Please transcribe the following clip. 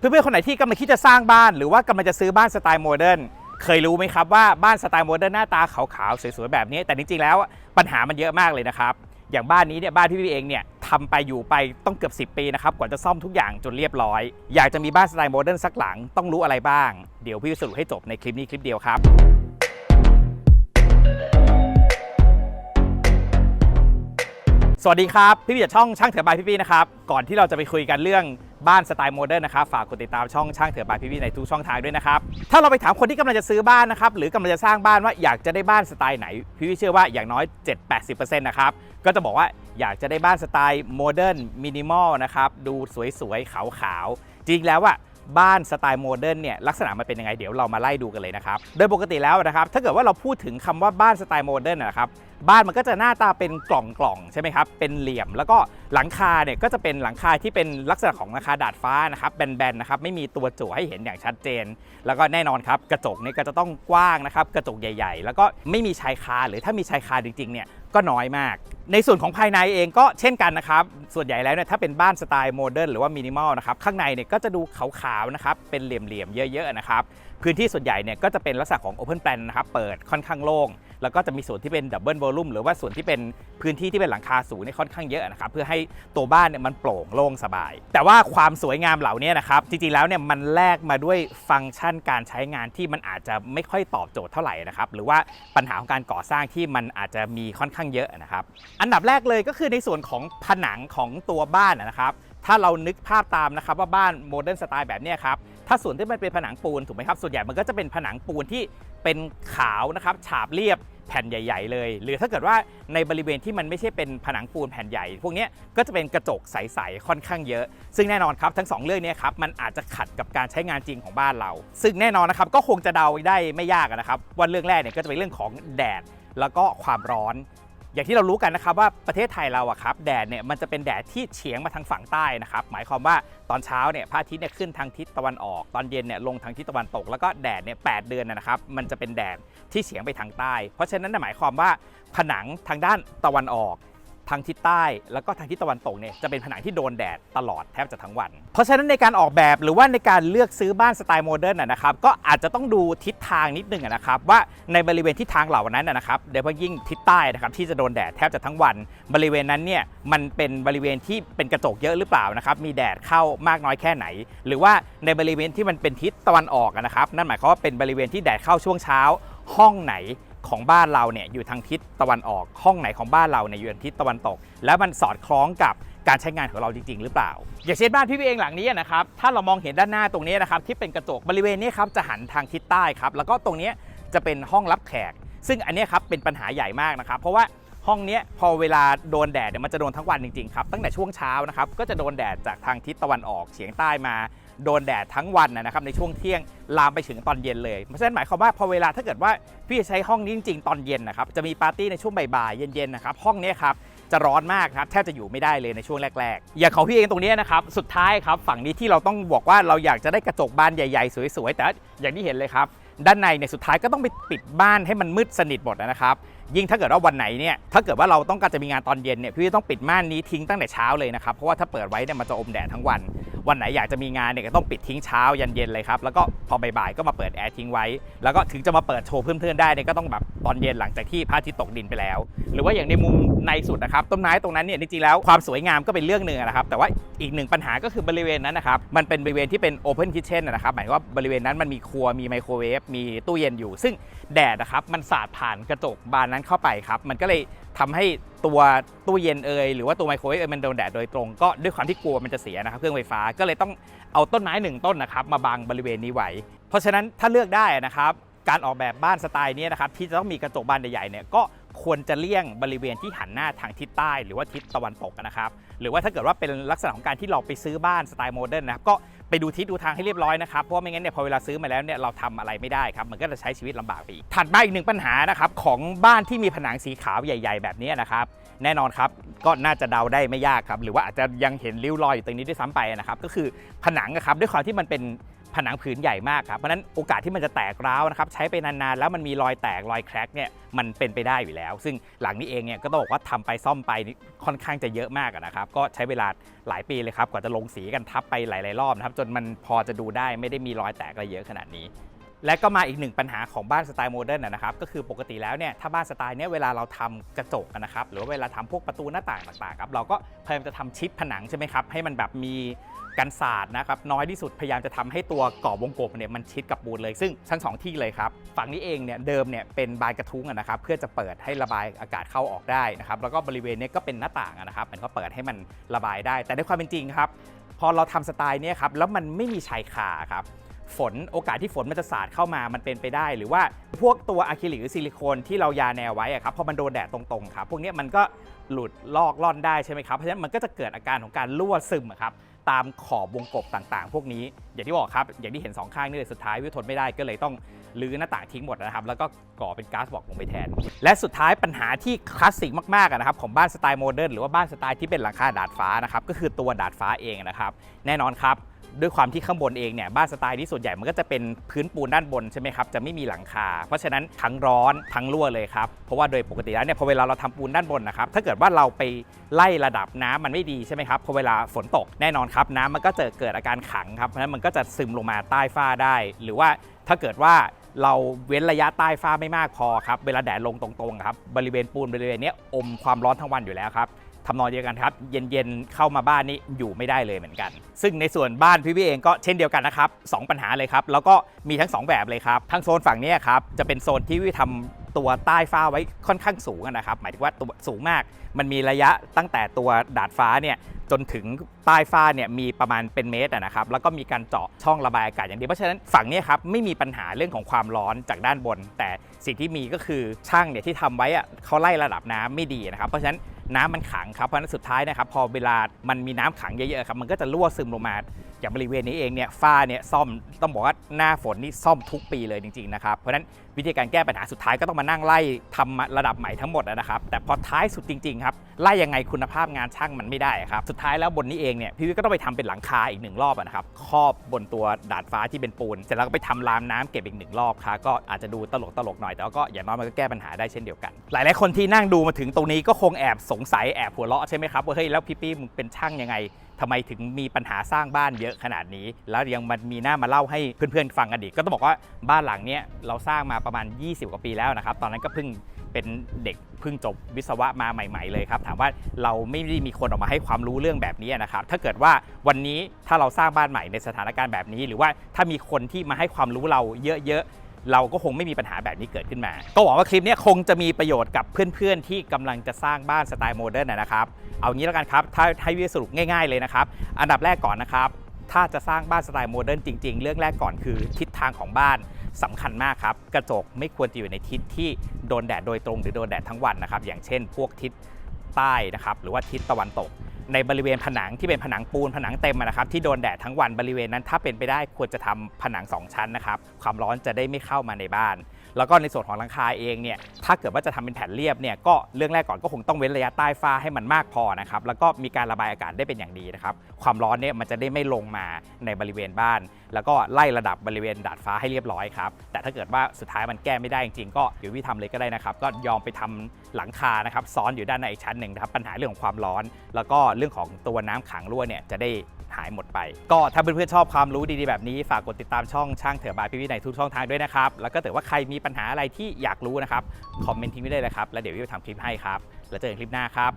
เพื่อนๆคนไหนที่กำลังคิดจะสร้างบ้านหรือว่ากำลังจะซื้อบ้านสไตล์โมเดิร์นเคยรู้ไหมครับว่าบ้านสไตล์โมเดิร์นหน้าตาขาวๆสวยๆแบบนี้แต่จริงๆแล้วปัญหามันเยอะมากเลยนะครับ อย่างบ้านนี้เนี่ยบ้านพี่พี่เองเนี่ยทำไปอยู่ไปต้องเกือบ 10 ปีนะครับกว่าจะซ่อมทุกอย่างจนเรียบร้อย อยากจะมีบ้านสไตล์โมเดิร์นสักหลังต้องรู้อะไรบ้าง เดี๋ยวพี่สรุปให้จบในคลิปนี้คลิปเดียวครับ สวัสดีครับ พี่พี่จากช่องช่างเถื่อนบายพี่พี่นะครับ ก่อนที่เราจะไปคุยกันเรื่องบ้านสไตล์โมเดิร์นนะครับ ฝากกดติดตามช่องช่างเถื่อนบายพี่พี่ในทุกช่องทางด้วยนะครับ ถ้าเราไปถามคนที่กำลังจะซื้อบ้านนะครับ หรือกำลังจะสร้างบ้านว่าอยากจะได้บ้านสไตล์ไหน พี่พี่เชื่อว่าอย่างน้อย 7-80%นะครับ ก็จะบอกว่าอยากจะได้บ้านสไตล์โมเดิร์นมินิมอลนะครับ ดูสวยๆขาวๆ จริงแล้วอะ บ้านสไตล์โมเดิร์นเนี่ยลักษณะมันเป็นยังไงเดี๋ยวเรามาไล่ดูกันเลยนะครับ โดยปกติแล้วนะครับถ้าเกิดว่าเราพูดถึงคำว่าบ้านสไตล์โมเดิร์นนะครับบ้านมันก็จะหน้าตาเป็นกล่องๆใช่ไหมครับเป็นเหลี่ยมแล้วก็ หลังคาเนี่ยก็จะเป็นหลังคาที่เป็นลักษณะของหลังคาดาดฟ้านะครับแบนๆนะครับไม่มีตัวจั่วให้เห็นอย่างชัดเจน แล้วก็แน่นอนครับกระจกเนี่ยก็จะต้องกว้างนะครับกระจกใหญ่ ๆ แล้วก็ไม่มีชายคาหรือถ้ามีชายคาจริงๆเนี่ยก็น้อยมาก ในส่วนของภายในเองก็เช่นกันนะครับ ส่วนใหญ่แล้วเนี่ยถ้าเป็นบ้านสไตล์โมเดิร์นหรือว่ามินิมอลนะครับ ข้างในเนี่ยก็จะดูขาวๆนะครับ เป็นเหลี่ยมๆ เยอะๆ นะครับ พื้นที่ส่วนใหญ่เนี่ยก็จะเป็นลักษณะของ Open Plan นะครับ เปิดค่อนข้างโล่ง แล้วก็จะมีส่วนที่เป็นดับเบิลวอลลุ่มหรือว่าส่วนที่เป็นพื้นที่ที่เป็นหลังคาสูงเนี่ยค่อนข้างเยอะนะครับเพื่อให้ตัวบ้านเนี่ยมันโปร่งโล่งสบาย แต่ว่าความสวยงามเหล่านี้นะครับจริงๆแล้วเนี่ยมันแลกมาด้วยฟังก์ชันการใช้งานที่มันอาจจะไม่ค่อยตอบโจทย์เท่าไหร่นะครับหรือว่าปัญหาของการก่อสร้างที่มันอาจจะมีค่อนข้างเยอะนะครับอันดับแรกเลยก็คือในส่วนของผนังของตัวบ้านนะครับ ถ้าเรานึกภาพตามนะครับว่าบ้านโมเดิร์นสไตล์แบบนี้ครับถ้าส่วนที่มันเป็นผนังปูนถูกไหมครับส่วนใหญ่มันก็จะเป็นผนังปูนที่เป็นขาวนะครับฉาบเรียบแผ่นใหญ่ ๆ เลย หรือถ้าเกิดว่าในบริเวณที่มันไม่ใช่เป็นผนังปูนแผ่นใหญ่ พวกนี้ก็จะเป็นกระจกใสๆค่อนข้างเยอะ ซึ่งแน่นอนครับทั้งสองเรื่องนี้ครับมันอาจจะขัดกับการใช้งานจริงของบ้านเรา ซึ่งแน่นอนนะครับก็คงจะเดาได้ไม่ยากนะครับว่าเรื่องแรกเนี่ยก็จะเป็นเรื่องของแดดแล้วก็ความร้อน อย่างที่เรารู้กันนะครับว่าประเทศไทยเราอะครับแดดเนี่ยมันจะเป็นแดดที่เฉียงมาทางฝั่งใต้นะครับหมายความว่าตอนเช้าเนี่ยพระอาทิตย์เนี่ยขึ้นทางทิศตะวันออก ตอนเย็นเนี่ยลงทางทิศตะวันตก แล้วก็แดดเนี่ยแเดือนนะครับมันจะเป็นแดดที่เฉียงไปทางใต้ เพราะฉะนั้นหมายความว่าผนังทางด้านตะวันออก ทางทิศใต้ แล้วก็ทางทิศตะวันตกเนี่ยจะเป็นผนังที่โดนแดดตลอดแทบจะทั้งวัน เพราะฉะนั้นในการออกแบบหรือว่าในการเลือกซื้อบ้านสไตล์โมเดิร์นนะนะครับก็อาจจะต้องดูทิศทางนิดนึงนะครับว่าในบริเวณทิศทางเหล่านั้นนะครับโดยเฉพาะยิ่งทิศใต้นะครับที่จะโดนแดดแทบจะทั้งวัน บริเวณนั้นเนี่ยมันเป็นบริเวณที่เป็นกระจกเยอะหรือเปล่านะครับมีแดดเข้ามากน้อยแค่ไหน หรือว่าในบริเวณที่มันเป็นทิศตะวันออกนะครับนั่นหมายความว่าเป็นบริเวณที่แดดเข้าช่วงเช้าห้องไหน ของบ้านเราเนี่ยอยู่ทางทิศตะวันออก ห้องไหนของบ้านเราเนี่ยอยู่ทางทิศตะวันตก แล้วมันสอดคล้องกับการใช้งานของเราจริง ๆ หรือเปล่า อย่างเช่นบ้านพี่พี่เองหลังนี้นะครับ ถ้าเรามองเห็นด้านหน้าตรงนี้นะครับที่เป็นกระจกบริเวณนี้ครับจะหันทางทิศใต้ครับ แล้วก็ตรงนี้จะเป็นห้องรับแขก ซึ่งอันนี้ครับเป็นปัญหาใหญ่มากนะครับ เพราะว่าห้องนี้พอเวลาโดนแดดเนี่ยมันจะโดนทั้งวันจริงๆครับตั้งแต่ช่วงเช้านะครับก็จะโดนแดดจากทางทิศตะวันออกเฉียงใต้มา โดนแดดทั้งวันนะครับในช่วงเที่ยงลามไปถึงตอนเย็นเลยเพราะฉะนั้นหมายความว่าพอเวลาถ้าเกิดว่าพี่ใช้ห้องนี้จริงๆตอนเย็นนะครับจะมีปาร์ตี้ในช่วงบ่ายๆเย็นๆนะครับห้องนี้ครับจะร้อนมากครับแทบจะอยู่ไม่ได้เลยในช่วงแรกๆ อย่างของพี่เองตรงนี้นะครับสุดท้ายครับฝั่งนี้ที่เราต้องบอกว่าเราอยากจะได้กระจกบานใหญ่ๆ สวยๆ แต่อย่างที่เห็นเลยครับ ด้านในเนี่ยสุดท้ายก็ต้องไปปิดบ้านให้มันมืดสนิทหมดนะครับยิ่งถ้าเกิดว่าวันไหนเนี่ยถ้าเกิดว่าเราต้องการจะมีงานตอนเย็นเนี่ยพี่ต้องปิดม่านนี้ทิ้งตั้งแต่เช้าเลยนะครับเพราะว่าถ้าเปิดไว้เนี่ยมันจะอมแดดทั้งวัน วันไหนอยากจะมีงานเนี่ยก็ต้องปิดทิ้งเช้ายันเย็นเลยครับแล้วก็พอบ่ายๆก็มาเปิดแอร์ทิ้งไว้ แล้วก็ถึงจะมาเปิดโชว์เพื่อนๆได้เนี่ยก็ต้องแบบตอนเย็นหลังจากที่พระอาทิตย์ตกดินไปแล้ว หรือว่าอย่างในมุมในสุดนะครับต้นไม้ตรงนั้นเนี่ยจริงๆแล้วความสวยงามก็เป็นเรื่องหนึ่งนะครับ แต่ว่าอีกหนึ่งปัญหาก็คือบริเวณนั้นนะครับมันเป็นบริเวณที่เป็น Open Kitchen นนะครับหมายว่าบริเวณนั้นมันมีครัวมีไมโครเวฟมีตู้เย็นอยู่ ซึ่งแดดนะครับมันสาดผ่านกระจกบานนั้นเข้าไปครับมันก็เลยทำให้ตัวตู้เย็นเอยหรือว่าตัวไมโครเวฟเอยมันโดนแดดโดยตรงก็ด้วยความที่กลัวมันจะเสียนะครับเครื่องไฟฟ้าก็เลยต้องเอาต้นไม้หนึ่งต้นนะครับมาบังบริเวณนี้ไว้เพราะฉะนั้นถ้าเลือกได้นะครับการออกแบบบ้านสไตล์นี้นะครับที่จะต้องมีกระจกบานใหญ่ๆเนี่ยก็ควรจะเลี่ยงบริเวณที่หันหน้าทางทิศใต้ หรือว่าทิศตะวันตกนะครับ หรือว่าถ้าเกิดว่าเป็นลักษณะของการที่เราไปซื้อบ้านสไตล์โมเดิร์นนะครับก็ไปดูทิศดูทางให้เรียบร้อยนะครับ เพราะว่าไม่งั้นเนี่ยพอเวลาซื้อมาแล้วเนี่ยเราทำอะไรไม่ได้ครับ มันก็จะใช้ชีวิตลำบากไปอีก ถัดมาอีกหนึ่งปัญหานะครับของบ้านที่มีผนังสีขาวใหญ่ ๆ แบบนี้นะครับ แน่นอนครับก็น่าจะเดาได้ไม่ยากครับ หรือว่าอาจจะยังเห็นริ้วรอยอยู่ตรงนี้ด้วยซ้ำไปนะครับ ก็คือผนังนะครับด้วยความที่มันเป็น ผนังผืนใหญ่มากครับ เพราะนั้นโอกาสที่มันจะแตกร้าวนะครับใช้ไปนานๆ แล้วมันมีรอยแตกรอยแครกเนี่ยมันเป็นไปได้อยู่แล้ว ซึ่งหลังนี้เองเนี่ยก็ต้องบอกว่าทำไปซ่อมไปค่อนข้างจะเยอะมากนะครับ ก็ใช้เวลาหลายปีเลยครับกว่าจะลงสีกันทับไปหลายๆรอบนะครับจนมันพอจะดูได้ไม่ได้มีรอยแตกอะไรเยอะขนาดนี้ และก็มาอีกหนึ่งปัญหาของบ้านสไตล์โมเดิร์นนะครับก็คือปกติแล้วเนี่ยถ้าบ้านสไตล์เนี้ยเวลาเราทำกระจกนะครับหรือว่าเวลาทำพวกประตูหน้าต่างต่างๆครับเราก็พยายามจะทำชิดผนังใช่ไหมครับให้มันแบบมีกันศาสตร์นะครับน้อยที่สุดพยายามจะทำให้ตัวกรอบวงกลมเนี่ยมันชิดกับปูนเลย ซึ่งทั้งสองที่เลยครับฝั่งนี้เองเนี่ยเดิมเนี่ยเป็นบานกระทุ้งนะครับเพื่อจะเปิดให้ระบายอากาศเข้าออกได้นะครับแล้วก็บริเวณเนี้ก็เป็นหน้าต่างนะครับมันก็เปิดให้มันระบายได้ แต่ในความเป็นจริงครับพอเราทำสไตล์เนี้ยครับแล้วมันไม่มีชายคาครับ ฝนโอกาสที่ฝนมันจะสาดเข้ามามันเป็นไปได้ หรือว่าพวกตัวอะคริลิกหรือซิลิโคนที่เรายาแนวไว้อะครับพอมันโดนแดดตรงๆครับพวกนี้มันก็หลุดลอกล่อนได้ใช่ไหมครับเพราะฉะนั้นมันก็จะเกิดอาการของการรั่วซึมครับตามขอบวงกบต่างๆ พวกนี้อย่างที่บอกครับอย่างที่เห็นสองข้างนี่เลยสุดท้ายวิวทนไม่ได้ก็เลยต้อง รื้อหน้าต่างทิ้งหมดนะครับ แล้วก็ก่อเป็นก๊าซบอกลงไปแทน และสุดท้ายปัญหาที่คลาสสิกมากๆนะครับของบ้านสไตล์โมเดิร์นหรือว่าบ้านสไตล์ที่เป็นหลังคาดาดฟ้านะครับก็คือตัวดาดฟ้าเองนะครับแน่นอนครับด้วยความที่ข้างบนเองเนี่ยบ้านสไตล์นี้ส่วนใหญ่มันก็จะเป็นพื้นปูนด้านบนใช่ไหมครับจะไม่มีหลังคา เพราะฉะนั้นทั้งร้อนทั้งรั่วเลยครับเพราะว่าโดยปกติแล้วเนี่ยพอเวลาเราทำปูนด้านบนนะครับถ้าเกิดว่าเราไปไล่ระดับน้ำมันไม่ดีใช่ไหมครับพอเวลาฝนตกแน่นอนครับน้ำมันก็จะเกิดอาการขังครับเพราะฉะนั้นมันก็จะซึมลงมาใต้ฝ้าได้ หรือว่าถ้าเกิดว่า เราเว้นระยะใต้ฝ้าไม่มากพอครับ เวลาแดดลงตรงๆครับ บริเวณปูนบริเวณนี้อมความร้อนทั้งวันอยู่แล้วครับทำนองเดียวกันครับ เย็นๆ เข้ามาบ้านนี้อยู่ไม่ได้เลยเหมือนกัน ซึ่งในส่วนบ้านพี่พี่เองก็เช่นเดียวกันนะครับสองปัญหาเลยครับ แล้วก็มีทั้ง 2 แบบเลยครับทั้งโซนฝั่งนี้ครับ จะเป็นโซนที่วิทำ ตัวใต้ฟ้าไว้ค่อนข้างสูงนะครับ หมายถึงว่าตัวสูงมาก มันมีระยะตั้งแต่ตัวดาดฟ้าเนี่ยจนถึงใต้ฟ้าเนี่ยมีประมาณเป็นเมตรนะครับ แล้วก็มีการเจาะช่องระบายอากาศอย่างดีเพราะฉะนั้นฝั่งนี้ครับไม่มีปัญหาเรื่องของความร้อนจากด้านบน แต่สิ่งที่มีก็คือช่างเนี่ยที่ทำไว้อะเขาไล่ระดับน้ำไม่ดีนะครับ เพราะฉะนั้น น้ำมันขังครับเพราะนั้นสุดท้ายนะครับพอเวลามันมีน้ำขังเยอะๆครับมันก็จะรั่วซึมลงมาอย่างบริเวณนี้เองเนี่ยฝ้าเนี่ยซ่อมต้องบอกว่าหน้าฝนนี่ซ่อมทุกปีเลยจริงๆนะครับเพราะนั้นวิธีการแก้ปัญหาสุดท้ายก็ต้องมานั่งไล่ทำระดับใหม่ทั้งหมดนะครับแต่พอท้ายสุดจริงๆครับไล่ยังไงคุณภาพงานช่างมันไม่ได้ครับสุดท้ายแล้วบนนี้เองเนี่ยพี่วิก็ต้องไปทำเป็นหลังคาอีกหนึ่งรอบนะครับครอบบนตัวดาดฟ้าที่เป็นปูน เสร็จแล้วก็ไปทำรามน้ำเก็บอีกหนึ่งรอบครับก็อาจจะดูตลกตลกหน่อยแต่ก็อย่างน้อยมันก็แก้ปัญหาได้เช่นเดียวกัน หลายๆคนที่นั่งดูมาถึงตรงนี้ก็คงแอบสงสัยแอบหัวเราะใช่ไหมครับว่าเฮ้ยแล้วพี่ปี้มึงเป็นช่างยังไงทำไมถึงมีปัญหาสร้างบ้านเยอะขนาดนี้ แล้วยังมันมีหน้ามาเล่าให้เพื่อนๆฟังกันอีกก็ต้องบอกว่าบ้านหลังเนี้ยเราสร้างมาประมาณ 20 กว่าปีแล้วนะครับ ตอนนั้นก็เพิ่งเป็นเด็กเพิ่งจบวิศวะมาใหม่ ๆ เลยครับ ถามว่าเราไม่ได้มีคนออกมาให้ความรู้เรื่องแบบนี้นะครับ ถ้าเกิดว่าวันนี้ถ้าเราสร้างบ้านใหม่ในสถานการณ์แบบนี้ หรือว่าถ้ามีคนที่มาให้ความรู้เราเยอะๆ เราก็คงไม่มีปัญหาแบบนี้เกิดขึ้นมา ก็หวังว่าคลิปนี้คงจะมีประโยชน์กับเพื่อนๆ ที่กำลังจะสร้างบ้านสไตล์โมเดิร์นนะครับ เอางี้แล้วกันครับ ถ้าให้วิสรุปง่ายๆเลยนะครับ อันดับแรกก่อนนะครับ ถ้าจะสร้างบ้านสไตล์โมเดิร์นจริงๆ เรื่องแรกก่อนคือทิศทางของบ้านสำคัญมากครับ กระจกไม่ควรจะอยู่ในทิศที่โดนแดดโดยตรงหรือโดนแดดทั้งวันนะครับ อย่างเช่น พวกทิศใต้นะครับ หรือว่าทิศตะวันตก ในบริเวณผนังที่เป็นผนังปูนผนังเต็มนะครับที่โดนแดดทั้งวันบริเวณนั้นถ้าเป็นไปได้ควรจะทำผนังสองชั้นนะครับความร้อนจะได้ไม่เข้ามาในบ้าน แล้วก็ในส่วนของหลังคาเองเนี่ยถ้าเกิดว่าจะทำเป็นแผ่นเรียบเนี่ยก็เรื่องแรกก่อนก็คงต้องเว้นระยะใต้ฟ้าให้มันมากพอนะครับแล้วก็มีการระบายอากาศได้เป็นอย่างดีนะครับความร้อนเนี่ยมันจะได้ไม่ลงมาในบริเวณบ้าน แล้วก็ไล่ระดับบริเวณดาดฟ้าให้เรียบร้อยครับแต่ถ้าเกิดว่าสุดท้ายมันแก้ไม่ได้จริงๆก็เดี๋ยววิธีทำเลยก็ได้นะครับ ก็ยอมไปทำหลังคานะครับซ้อนอยู่ด้านในอีกชั้นหนึ่งนะครับปัญหาเรื่องของความร้อน แล้วก็เรื่องของตัวน้ำขังรั่วเนี่ยจะได้ หายหมดไป ก็ถ้าเพื่อนๆชอบความรู้ดีๆแบบนี้ ฝากกดติดตามช่องช่างเถอบายพี่วิในทุกช่องทางด้วยนะครับ แล้วก็ถือว่าใครมีปัญหาอะไรที่อยากรู้นะครับ คอมเมนต์ทิ้งไว้ได้เลยครับ แล้วเดี๋ยววิวทำคลิปให้ครับ แล้วเจอกันคลิปหน้าครับ